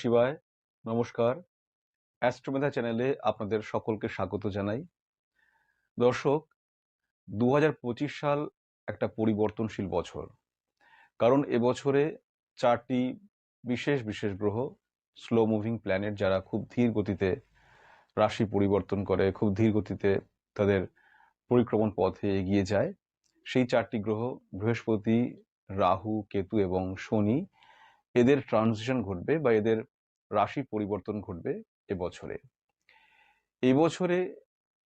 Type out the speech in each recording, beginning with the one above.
শিবায়। নমস্কার। অ্যাস্ট্রোমেধা চ্যানেলে আপনাদের সকলকে স্বাগত জানাই। দর্শক দু হাজার পঁচিশ সাল একটা পরিবর্তনশীল বছর। কারণ এবছরে চারটি বিশেষ বিশেষ গ্রহ স্লো মুভিং প্ল্যানেট যারা খুব ধীর গতিতে রাশি পরিবর্তন করে, খুব ধীর গতিতে তাদের পরিক্রমণ পথে এগিয়ে যায়। সেই চারটি গ্রহ বৃহস্পতি, রাহু, কেতু এবং শনি এদের ট্রানজিশন ঘটবে বা এদের রাশি পরিবর্তন ঘটবে এবছরে। এবছরে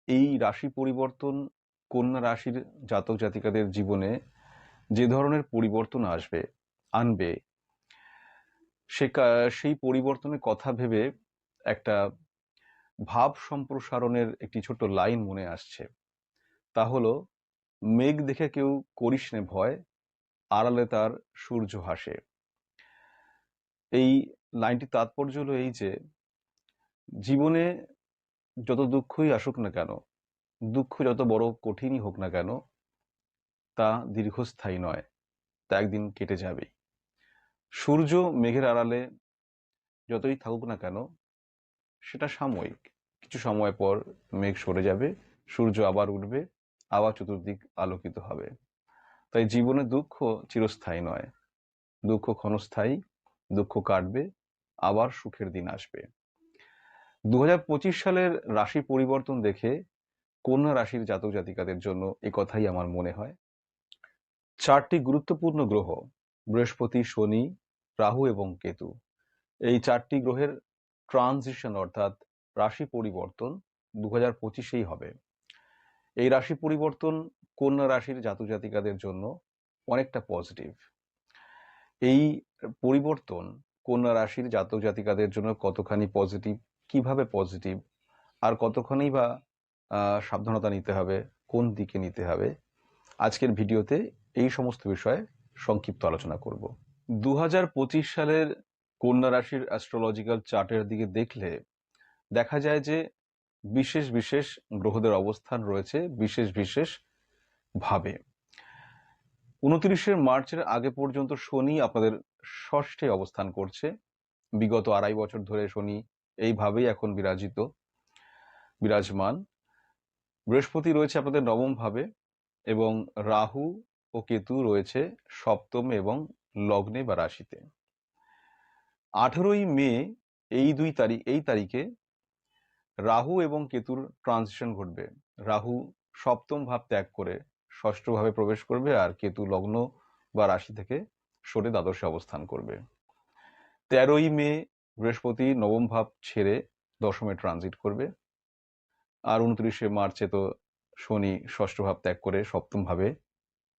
এই রাশি পরিবর্তন, কন্যা রাশির জাতক জাতিকাদের জীবনে যে ধরনের পরিবর্তন আসবে, আনবে, সে সেই পরিবর্তনের কথা ভেবে একটা ভাব সম্প্রসারণের একটি ছোট্ট লাইন মনে আসছে। তা হলো, মেঘ দেখে কেউ করিস ভয়, আড়ালে তার সূর্য হাসে এই লাইনটির তাৎপর্য হলো এই যে, জীবনে যত দুঃখই আসুক না কেন দুঃখ যত বড় কঠিনই হোক না কেন, তা দীর্ঘস্থায়ী নয়, তা একদিন কেটে যাবেই। সূর্য মেঘের আড়ালে যতই থাকুক না কেন, সেটা সাময়িক। কিছু সময় পর মেঘ সরে যাবে, সূর্য আবার উঠবে, আবার চতুর্দিক আলোকিত হবে। তাই জীবনে দুঃখ চিরস্থায়ী নয়, দুঃখ ক্ষণস্থায়ী দুঃখ কাটবে, আবার সুখের দিন আসবে। দু হাজার পঁচিশ সালের রাশি পরিবর্তন দেখে কন্যা রাশির জাতক জাতিকাদের জন্য এ কথাই আমার মনে হয়। চারটি গুরুত্বপূর্ণ গ্রহ, বৃহস্পতি, শনি, রাহু এবং কেতু। এই চারটি গ্রহের ট্রানজিশন অর্থাৎ রাশি পরিবর্তন দু হাজার পঁচিশেই হবে। এই রাশি পরিবর্তন কন্যা রাশির জাতক জাতিকাদের জন্য অনেকটা পজিটিভ এই পরিবর্তন কন্যা রাশির জাতক জাতিকাদের জন্য কতখানি পজিটিভ কীভাবে পজিটিভ আর কতখানি বা সাবধানতা নিতে হবে? কোন দিকে নিতে হবে? আজকের ভিডিওতে এই সমস্ত বিষয়ে সংক্ষিপ্ত আলোচনা করব। দু হাজার পঁচিশ সালের কন্যা রাশির অ্যাস্ট্রোলজিক্যাল চার্টের দিকে দেখলে দেখা যায় যে বিশেষ বিশেষ গ্রহদের অবস্থান রয়েছে বিশেষ বিশেষ ভাবে। উনত্রিশে মার্চের আগে পর্যন্ত শনি আপনাদের ষষ্ঠে অবস্থান করছে। বিগত আড়াই বছর ধরে শনি এইভাবেই এখন বিরাজিত, বিরাজমান। বৃহস্পতি রয়েছে আপনাদের নবম ভাবে এবং রাহু ও কেতু রয়েছে সপ্তম এবং লগ্নে বা রাশিতে। আঠেরোই মে এই দুই তারিখ এই তারিখে রাহু এবং কেতুর ট্রানজিশন ঘটবে। রাহু সপ্তম ভাব ত্যাগ করে ষষ্ঠ ভাবে প্রবেশ করবে আর কেতু লগ্ন বা রাশি থেকে সরে দ্বাদশে অবস্থান করবে। তেরোই মে বৃহস্পতি নবম ভাব ছেড়ে দশমে ট্রানজিট করবে। আর উনত্রিশে মার্চে তো শনি ষষ্ঠ ভাব ত্যাগ করে সপ্তম ভাবে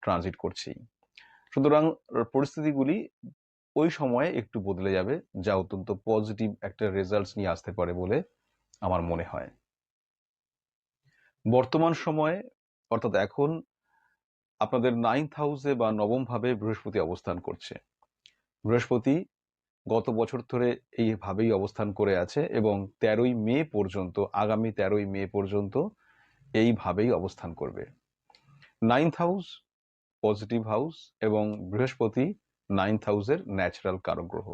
ট্রানজিট করছেই। সুতরাং পরিস্থিতিগুলি ওই সময়ে একটু বদলে যাবে, যা অত্যন্ত পজিটিভ একটা রেজাল্টস নিয়ে আসতে পারে বলে আমার মনে হয়। বর্তমান সময়ে, অর্থাৎ এখন আপনাদের নাইন্থ হাউসে বা নবম ভাবে বৃহস্পতি অবস্থান করছে। বৃহস্পতি গত বছর ধরে এইভাবেই অবস্থান করে আছে এবং তেরোই মে পর্যন্ত, আগামী তেরোই মে পর্যন্ত এইভাবেই অবস্থান করবে। নাইন্থ হাউস পজিটিভ হাউস এবং বৃহস্পতি নাইন্থ হাউসের ন্যাচারাল কারগ্রহ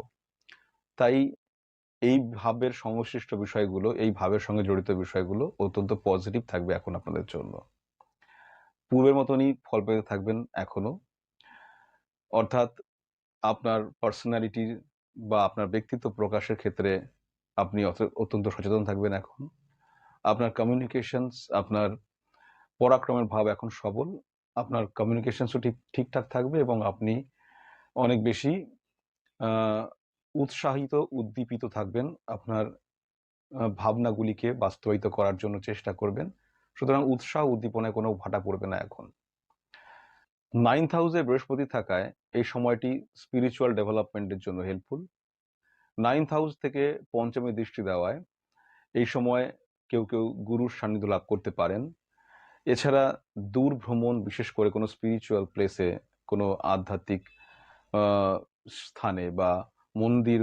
তাই এই ভাবের সংশ্লিষ্ট বিষয়গুলো, এই ভাবের সঙ্গে জড়িত বিষয়গুলো অত্যন্ত পজিটিভ থাকবে এখন আপনাদের জন্য। পূর্বের মতনই ফল পেতে থাকবেন এখনও। অর্থাৎ আপনার পার্সোনালিটির বা আপনার ব্যক্তিত্ব প্রকাশের ক্ষেত্রে আপনি অত- অত্যন্ত সচেতন থাকবেন এখন। আপনার কমিউনিকেশনস আপনার পরাক্রমের ভাব এখন সবল। আপনার কমিউনিকেশনসও ঠিক, ঠিকঠাক থাকবে এবং আপনি অনেক বেশি উৎসাহিত, উদ্দীপিত থাকবেন। আপনার ভাবনাগুলিকে বাস্তবায়িত করার জন্য চেষ্টা করবেন। সুতরাং উৎসাহ উদ্দীপনায় কোনো ভাটা পড়বে না এখন। নাইন্থ হাউসে বৃহস্পতি থাকায় এই সময়টি স্পিরিচুয়াল ডেভেলপমেন্টের জন্য হেল্পফুল নাইন্থ হাউস থেকে পঞ্চমী দৃষ্টি দেওয়ায় এই সময় কেউ কেউ গুরুর সান্নিধ্য লাভ করতে পারেন। এছাড়া দূর ভ্রমণ, বিশেষ করে কোনো স্পিরিচুয়াল প্লেসে কোনো আধ্যাত্মিক স্থানে বা মন্দির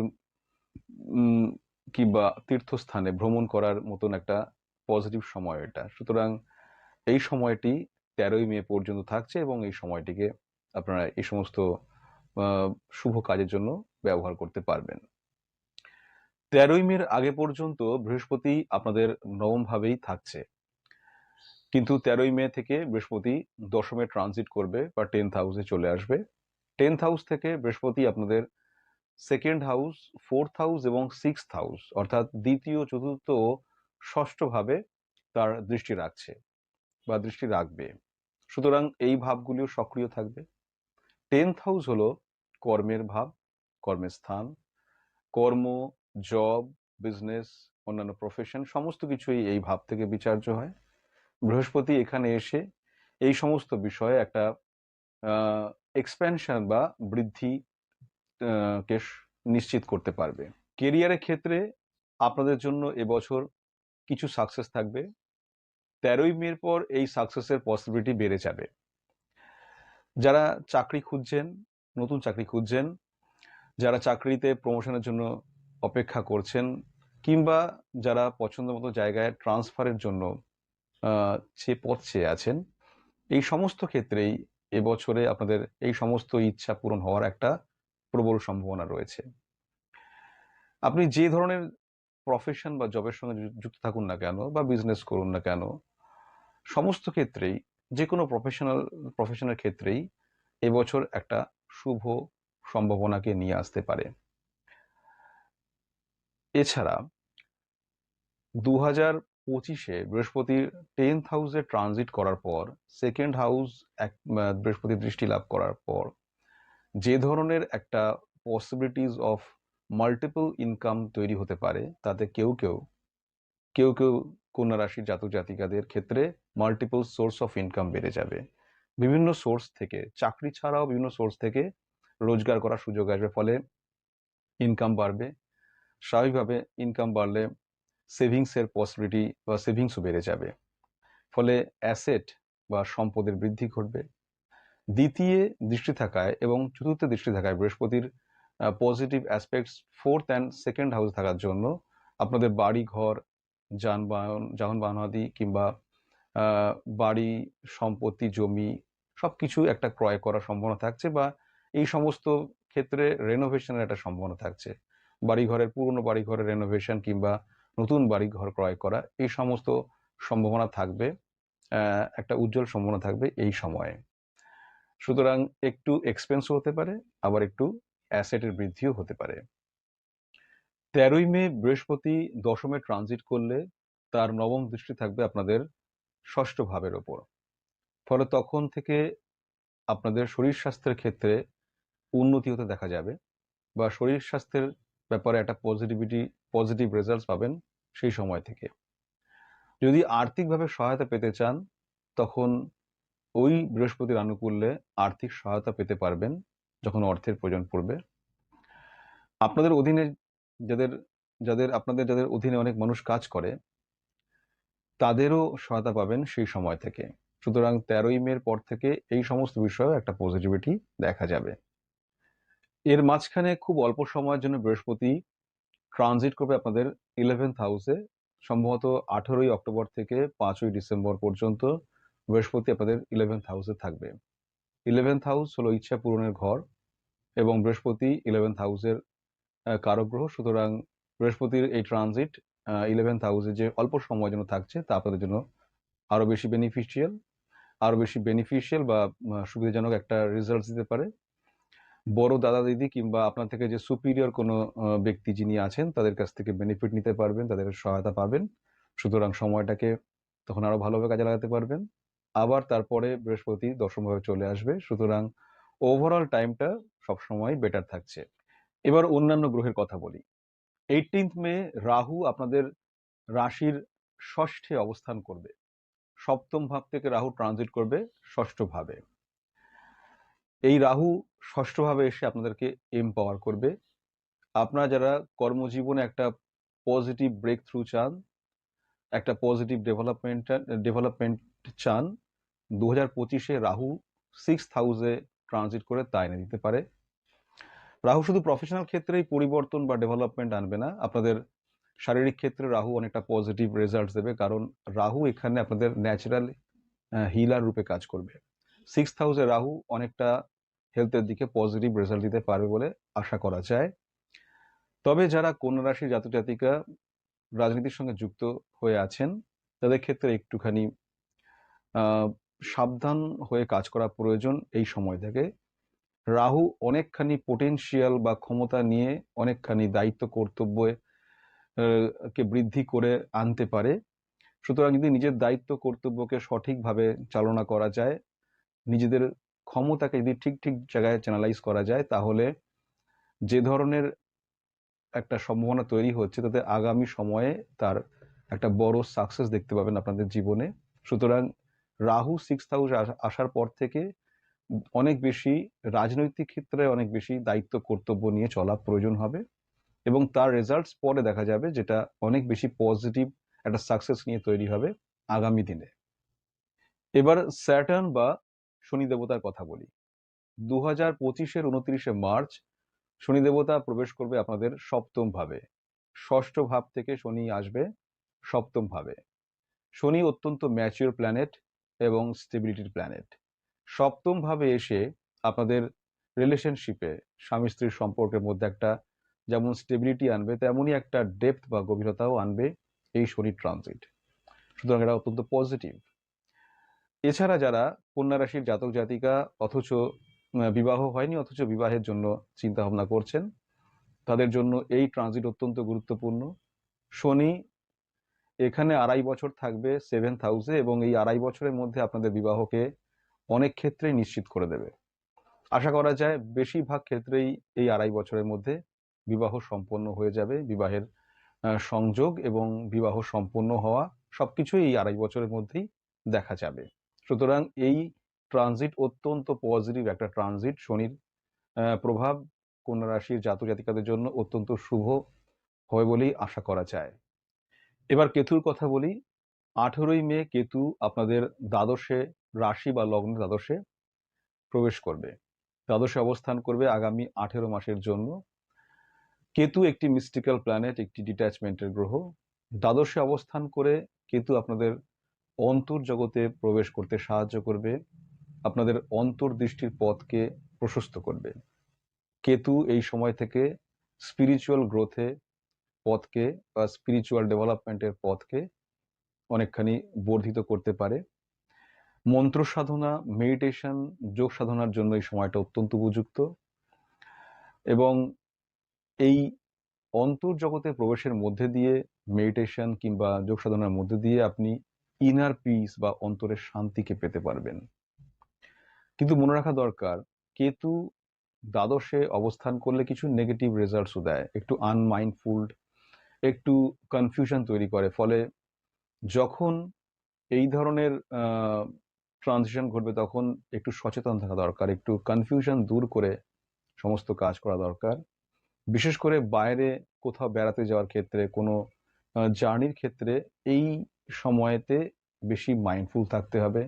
কিংবা তীর্থস্থানে ভ্রমণ করার মতন একটা পজিটিভ সময় এটা। সুতরাং এই সময়টি তেরোই মে পর্যন্ত থাকছে এবং এই সময়টিকে আপনারা এই সমস্ত শুভ কাজের জন্য ব্যবহার করতে পারবেন। তেরোই মের আগে পর্যন্ত বৃহস্পতি আপনাদের নবম ভাবেই থাকছে। কিন্তু তেরোই মে থেকে বৃহস্পতি দশমে ট্রানজিট করবে বা টেন্থ হাউসে চলে আসবে। টেন্থ হাউস থেকে বৃহস্পতি আপনাদের সেকেন্ড হাউস ফোর্থ হাউস এবং সিক্স হাউস অর্থাৎ দ্বিতীয়, চতুর্থ ও ষষ্ঠ ভাবে তার দৃষ্টি রাখছে বা দৃষ্টি রাখবে। সুতরাং এই ভাবগুলিও সক্রিয় থাকবে। টেন্থ হাউস হলো কর্মের ভাব, কর্মের স্থান, কর্ম জব বিজনেস অন্যান্য প্রফেশন সমস্ত কিছুই এই ভাব থেকে বিচার্য হয়। বৃহস্পতি এখানে এসে এই সমস্ত বিষয়ে একটা এক্সপ্যানশন বা বৃদ্ধি কে নিশ্চিত করতে পারবে। কেরিয়ারের ক্ষেত্রে আপনাদের জন্য এবছর কিছু সাকসেস থাকবে। তেরোই মের পর এই সাকসেসের পসিবিলিটি বেড়ে যাবে। যারা চাকরি খুঁজছেন, নতুন চাকরি খুঁজছেন, যারা চাকরিতে প্রমোশনের জন্য অপেক্ষা করছেন, কিংবা যারা পছন্দ মতো জায়গায় ট্রান্সফারের জন্য সে পথ চেয়ে আছেন, এই সমস্ত ক্ষেত্রেই এবছরে আপনাদের এই সমস্ত ইচ্ছা পূরণ হওয়ার একটা প্রবল সম্ভাবনা রয়েছে। আপনি যে ধরনের প্রফেশন বা জবের সঙ্গে যুক্ত থাকুন না কেন বা বিজনেস করুন না কেন, সমস্ত ক্ষেত্রেই যে কোনো প্রফেশনাল প্রফেশনের ক্ষেত্রেই এবছর একটা শুভ সম্ভাবনাকে নিয়ে আসতে পারে। এছাড়া দু হাজার পঁচিশে বৃহস্পতির টেন্থ হাউসে ট্রানজিট করার পর সেকেন্ড হাউস এক বৃহস্পতি দৃষ্টি লাভ করার পর, যে ধরনের একটা পসিবিলিটিস অফ মাল্টিপল ইনকাম তৈরি হতে পারে, তাতে কেউ কেউ কেউ কেউ কন্যা রাশির জাতক জাতিকাদের ক্ষেত্রে মাল্টিপল সোর্স অফ ইনকাম বেড়ে যাবে। বিভিন্ন সোর্স থেকে, চাকরি ছাড়াও বিভিন্ন সোর্স থেকে রোজগার করার সুযোগ আসবে, ফলে ইনকাম বাড়বে। স্বাভাবিকভাবে ইনকাম বাড়লে সেভিংসের পসিবিলিটি বা সেভিংসও বেড়ে যাবে। ফলে অ্যাসেট বা সম্পদের বৃদ্ধি ঘটবে। দ্বিতীয় দৃষ্টি থাকায় এবং চতুর্থ দৃষ্টি থাকায় বৃহস্পতির positive aspects fourth and second house থাকার জন্য আপনাদের বাড়ি, ঘর, যানবাহন যানবাহন আদি কিংবা বাড়ি, সম্পত্তি, জমি সব কিছু একটা ক্রয় করার সম্ভাবনা থাকছে বা এই সমস্ত ক্ষেত্রে রেনোভেশনের একটা সম্ভাবনা থাকছে। বাড়িঘরের পুরনো বাড়িঘরের রেনোভেশন কিংবা নতুন বাড়ি ঘর ক্রয় করা এই সমস্ত সম্ভাবনা থাকবে একটা উজ্জ্বল সম্ভাবনা থাকবে এই সময়ে। সুতরাং একটু এক্সপেন্সও হতে পারে, আবার একটু অ্যাসেটের বৃদ্ধিও হতে পারে। তেরোই মে বৃহস্পতি দশমে ট্রানজিট করলে তার নবম দৃষ্টি থাকবে আপনাদের ষষ্ঠ ভাবের ওপর। ফলে তখন থেকে আপনাদের শরীর স্বাস্থ্যের ক্ষেত্রে উন্নতি হতে দেখা যাবে বা শরীর স্বাস্থ্যের ব্যাপারে একটা পজিটিভিটি পজিটিভ রেজাল্টস পাবেন সেই সময় থেকে। যদি আর্থিকভাবে সহায়তা পেতে চান, তখন ওই বৃহস্পতির আনুকূল্যে আর্থিক সহায়তা পেতে পারবেন যখন অর্থের প্রয়োজন পড়বে। আপনাদের অধীনে যাদের যাদের, আপনাদের যাদের অধীনে অনেক মানুষ কাজ করে, তাদেরও সহায়তা পাবেন সেই সময় থেকে। সুতরাং তেরোই মের পর থেকে এই সমস্ত বিষয়েও একটা পজিটিভিটি দেখা যাবে। এর মাঝখানে খুব অল্প সময়ের জন্য বৃহস্পতি ট্রানজিট করবে আপনাদের ইলেভেন্থ হাউসে সম্ভবত আঠেরোই অক্টোবর থেকে পাঁচই ডিসেম্বর পর্যন্ত বৃহস্পতি আপনাদের ইলেভেন্থ হাউসে থাকবে। ইলেভেন্থ হাউস হলো ইচ্ছা পূরণের ঘর এবং বৃহস্পতি ইলেভেন্থ হাউসের কারগ্রহ। সুতরাং বৃহস্পতির এই ট্রানজিট ইলেভেন্থ হাউসে যে অল্প সময়ের জন্য থাকছে তা আপনাদের জন্য আরও বেশি বেনিফিশিয়াল আরও বেশি বেনিফিশিয়াল বা সুবিধাজনক একটা রেজাল্ট দিতে পারে। বড় দাদা দিদি কিংবা আপনার থেকে যে সুপিরিয়র কোনো ব্যক্তি যিনি আছেন, তাদের কাছ থেকে বেনিফিট নিতে পারবেন, তাদের সহায়তা পাবেন। সুতরাং সময়টাকে তখন আরও ভালোভাবে কাজে লাগাতে পারবেন। আবার তারপরে বৃহস্পতি দশমভাবে চলে আসবে। সুতরাং ওভারঅল টাইমটা সবসময় বেটার থাকছে। এবার অন্যান্য গ্রহের কথা বলি। এইটিন্থ মে রাহু আপনাদের রাশির ষষ্ঠে অবস্থান করবে। সপ্তম ভাব থেকে রাহু ট্রানজিট করবে ষষ্ঠ ভাবে। এই রাহু ষষ্ঠভাবে এসে আপনাদেরকে এমপাওয়ার করবে। আপনারা যারা কর্মজীবনে একটা পজিটিভ ব্রেক থ্রু চান, একটা পজিটিভ ডেভেলপমেন্ট ডেভেলপমেন্ট চান দু হাজার পঁচিশে রাহু সিক্স হাউসে ট্রানজিট করে তা এনে দিতে পারে। রাহু শুধু প্রফেশনাল ক্ষেত্রেই পরিবর্তন বা ডেভেলপমেন্ট আনবে না, আপনাদের শারীরিক ক্ষেত্রে রাহু অনেকটা পজিটিভ রেজাল্ট দেবে, কারণ রাহু এখানে আপনাদের ন্যাচারাল হিলার রূপে কাজ করবে। সিক্স হাউসে রাহু অনেকটা হেলথের দিকে পজিটিভ রেজাল্ট দিতে পারবে বলে আশা করা যায়। তবে যারা কন্যা রাশির জাতক জাতিকা রাজনীতির সঙ্গে যুক্ত হয়ে আছেন, তাদের ক্ষেত্রে একটুখানি সাবধান হয়ে কাজ করা প্রয়োজন এই সময় থেকে। রাহু অনেকখানি পোটেনশিয়াল বা ক্ষমতা নিয়ে অনেকখানি দায়িত্ব কর্তব্য কে বৃদ্ধি করে আনতে পারে। সুতরাং যদি নিজের দায়িত্ব কর্তব্যকে সঠিকভাবে চালনা করা যায়, নিজেদের ক্ষমতাকে যদি ঠিক ঠিক জায়গায় চ্যানালাইজ করা যায়, তাহলে যে ধরনের একটা সম্ভাবনা তৈরি হচ্ছে, তাতে আগামী সময়ে তার একটা বড় সাকসেস দেখতে পাবেন আপনাদের জীবনে। সুতরাং রাহু সিক্স হাউস আসার পর থেকে অনেক বেশি রাজনৈতিক ক্ষেত্রে অনেক বেশি দায়িত্ব, কর্তব্য নিয়ে চলা প্রয়োজন হবে এবং তার রেজাল্টস পরে দেখা যাবে যেটা অনেক বেশি পজিটিভ একটা সাকসেস নিয়ে তৈরি হবে আগামী দিনে। এবার স্যাটার্ন বা শনি দেবতার কথা বলি। দু হাজার পঁচিশের উনত্রিশে মার্চ শনি দেবতা প্রবেশ করবে আপনাদের সপ্তম ভাবে। ষষ্ঠ ভাব থেকে শনি আসবে সপ্তম ভাবে। শনি অত্যন্ত ম্যাচিওর প্ল্যানেট এবং স্টেবিলিটির প্ল্যানেট সপ্তম ভাবে এসে আপনাদের রিলেশনশিপে স্বামী স্ত্রীর সম্পর্কের মধ্যে একটা যেমন স্টেবিলিটি আনবে, তেমনই একটা ডেপথ বা গভীরতাও আনবে এই শনি ট্রানজিট সুতরাং এটা অত্যন্ত পজিটিভ এছাড়া যারা কন্যা রাশির জাতক জাতিকা অথচ বিবাহ হয়নি অথচ বিবাহের জন্য চিন্তা ভাবনা করছেন, তাদের জন্য এই ট্রানজিট অত্যন্ত গুরুত্বপূর্ণ। শনি এখানে আড়াই বছর থাকবে সেভেন্থ হাউসে এবং এই আড়াই বছরের মধ্যে আপনাদের বিবাহকে অনেক ক্ষেত্রেই নিশ্চিত করে দেবে। আশা করা যায় বেশিরভাগ ক্ষেত্রেই এই আড়াই বছরের মধ্যে বিবাহ সম্পন্ন হয়ে যাবে, বিবাহের সংযোগ এবং বিবাহ সম্পন্ন হওয়া সবকিছুই এই আড়াই বছরের মধ্যেই দেখা যাবে। সুতরাং এই ট্রানজিট অত্যন্ত পজিটিভ একটা ট্রানজিট শনির প্রভাব, কন্যা রাশির জাতক জাতিকাদের জন্য অত্যন্ত শুভ হয় বলেই আশা করা যায়। এবার কেতুর কথা বলি। আঠেরোই মে কেতু আপনাদের দ্বাদশে রাশি বা লগ্ন দ্বাদশে প্রবেশ করবে। দ্বাদশে অবস্থান করবে আগামী আঠেরো মাসের জন্য। কেতু একটি মিস্টিক্যাল প্ল্যানেট একটি ডিট্যাচমেন্টের গ্রহ। দ্বাদশে অবস্থান করে কেতু আপনাদের অন্তর্জগতে প্রবেশ করতে সাহায্য করবে। আপনাদের অন্তর্দৃষ্টির পথকে প্রশস্ত করবে। কেতু এই সময় থেকে স্পিরিচুয়াল গ্রোথে পথকে বা স্পিরিচুয়াল ডেভেলপমেন্টের পথকে অনেকখানি বর্ধিত করতে পারে। মন্ত্র সাধনা মেডিটেশন যোগ সাধনার জন্য এই সময়টা অত্যন্ত উপযুক্ত। এবং এই অন্তর্জগতে প্রবেশের মধ্যে দিয়ে মেডিটেশন কিংবা যোগ সাধনার মধ্যে দিয়ে আপনি ইনার পিস বা অন্তরের শান্তিকে পেতে পারবেন। কিন্তু মনে রাখা দরকার, কেতু দ্বাদশে অবস্থান করলে কিছু নেগেটিভ রেজাল্টসও দেয়। একটু আনমাইন্ডফুল একটু কনফিউশন তৈরি করে। ফলে যখন এই ধরনের ট্রানজিশন ঘটবে তখন একটু সচেতন থাকা দরকার, একটু কনফিউশন দূর করে সমস্ত কাজ করা দরকার। বিশেষ করে বাইরে কোথাও বেড়াতে যাওয়ার ক্ষেত্রে, কোনো জার্নির ক্ষেত্রে এই সময়েতে বেশি মাইন্ডফুল থাকতে হবে।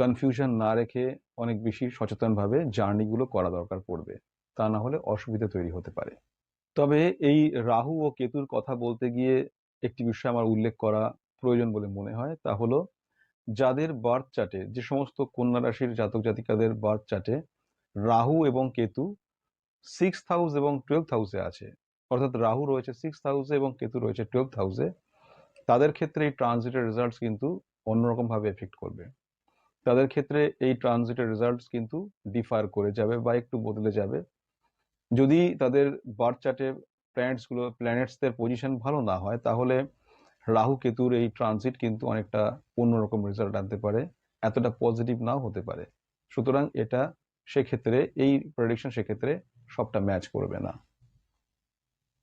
কনফিউশন না রেখে অনেক বেশি সচেতনভাবে জার্নিগুলো করা দরকার পড়বে। তা না হলে অসুবিধা তৈরি হতে পারে। তবে এই রাহু ও কেতুর কথা বলতে গিয়ে একটি বিষয় আমার উল্লেখ করা প্রয়োজন বলে মনে হয়। তা হলো, যাদের বার্থ চার্টে যে সমস্ত কন্যা রাশির জাতক জাতিকাদের বার্থ চার্টে রাহু এবং কেতু সিক্স হাউস এবং টুয়েলভ হাউসে আছে। অর্থাৎ রাহু রয়েছে সিক্স হাউসে এবং কেতু রয়েছে টুয়েলভ হাউসে তাদের ক্ষেত্রে এই ট্রানজিটের রেজাল্টস কিন্তু অন্যরকম ভাবে এফেক্ট করবে। তাদের ক্ষেত্রে এই ট্রানজিটের রেজাল্টস কিন্তু ডিফার করে যাবে বা একটু বদলে যাবে। যদি তাদের বার্থ চার্টে প্ল্যানেটসগুলো প্ল্যানেটসদের পজিশন ভালো না হয়, তাহলে রাহু কেতুর এই ট্রানজিট কিন্তু অনেকটা অন্যরকম রেজাল্ট আনতে পারে, এতটা পজিটিভ নাও হতে পারে। সুতরাং এটা সেক্ষেত্রে, এই প্রেডিকশন সেক্ষেত্রে সবটা ম্যাচ করবে না।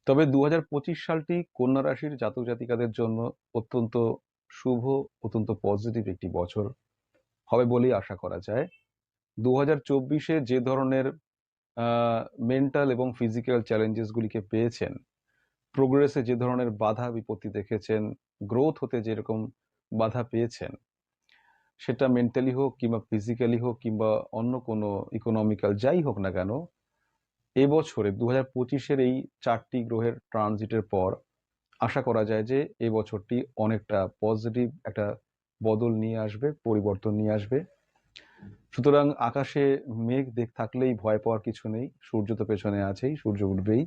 তবে দু হাজার পঁচিশ সালটি কন্যা রাশির জাতক জাতিকাদের জন্য অত্যন্ত শুভ, অত্যন্ত পজিটিভ একটি বছর। হবে বলেই আশা করা যায়। দু হাজার যে ধরনের মেন্টাল এবং ফিজিক্যাল চ্যালেঞ্জেসগুলিকে পেয়েছেন। প্রোগ্রেসে যে ধরনের বাধা বিপত্তি দেখেছেন গ্রোথ হতে যেরকম বাধা পেয়েছেন, সেটা মেন্টালি হোক কিংবা ফিজিক্যালি হোক কিংবা অন্য কোনো ইকোনমিক্যাল যাই হোক না কেন এবছরে দু হাজার পঁচিশের এই চারটি গ্রহের ট্রানজিটের পর আশা করা যায় যে এই বছরটি অনেকটা পজিটিভ একটা বদল নিয়ে আসবে, পরিবর্তন নিয়ে আসবে। সুতরাং আকাশে মেঘ দেখ থাকলেই ভয় পাওয়ার কিছু নেই। সূর্য তো পেছনে আছেই, সূর্য উঠবেই।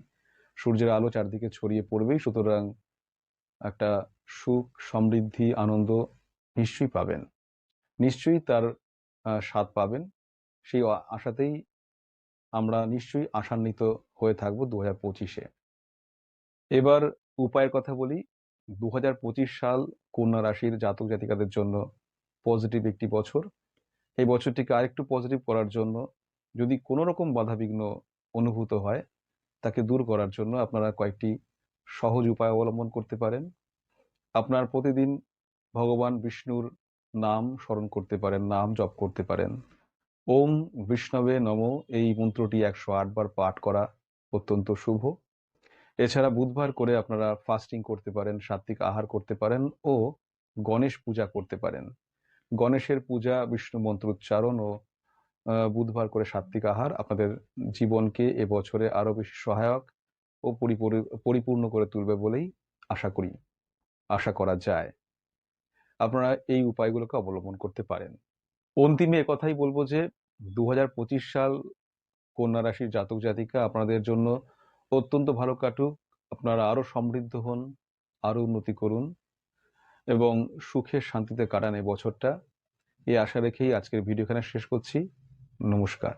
সূর্যের আলো চারদিকে ছড়িয়ে পড়বেই, সুতরাং একটা সুখ, সমৃদ্ধি, আনন্দ নিশ্চয়ই পাবেন। নিশ্চয়ই তার স্বাদ পাবেন। সেই আশাতেই আমরা নিশ্চয়ই আশান্বিত হয়ে থাকব দু হাজার পঁচিশে। এবার উপায়ের কথা বলি। দু হাজার পঁচিশ সাল কন্যা রাশির জাতক জাতিকাদের জন্য পজিটিভ একটি বছর। এই বছরটিকে আরেকটু পজিটিভ করার জন্য, যদি কোনো রকম বাধাবিঘ্ন অনুভূত হয়, তাকে দূর করার জন্য আপনারা কয়েকটি সহজ উপায় অবলম্বন করতে পারেন। আপনার প্রতিদিন ভগবান বিষ্ণুর নাম স্মরণ করতে পারেন, নাম জপ করতে পারেন। ওম বিষ্ণবে নম, এই মন্ত্রটি একশো বার পাঠ করা অত্যন্ত শুভ। এছাড়া বুধবার করে আপনারা ফাস্টিং করতে পারেন সাত্বিক আহার করতে পারেন ও গণেশ পূজা করতে পারেন। গণেশের পূজা, বিষ্ণু মন্ত্র উচ্চারণ ও বুধবার করে সাত্বিক আহার আপনাদের জীবনকে এবছরে আরও বেশি সহায়ক ও পরিপূর- পরিপূর্ণ করে তুলবে বলেই আশা করি, আশা করা যায়। আপনারা এই উপায়গুলোকে অবলম্বন করতে পারেন। অন্তিমে কথাই বলব যে দু হাজার পঁচিশ সাল কন্যা রাশির জাতক জাতিকা আপনাদের জন্য অত্যন্ত ভালো কাটুক। আপনারা আরও সমৃদ্ধ হন, আরও উন্নতি করুন। এবং সুখে শান্তিতে কাটান এই বছরটা। এই আশা রেখেই আজকের ভিডিও এখানে শেষ করছি। নমস্কার।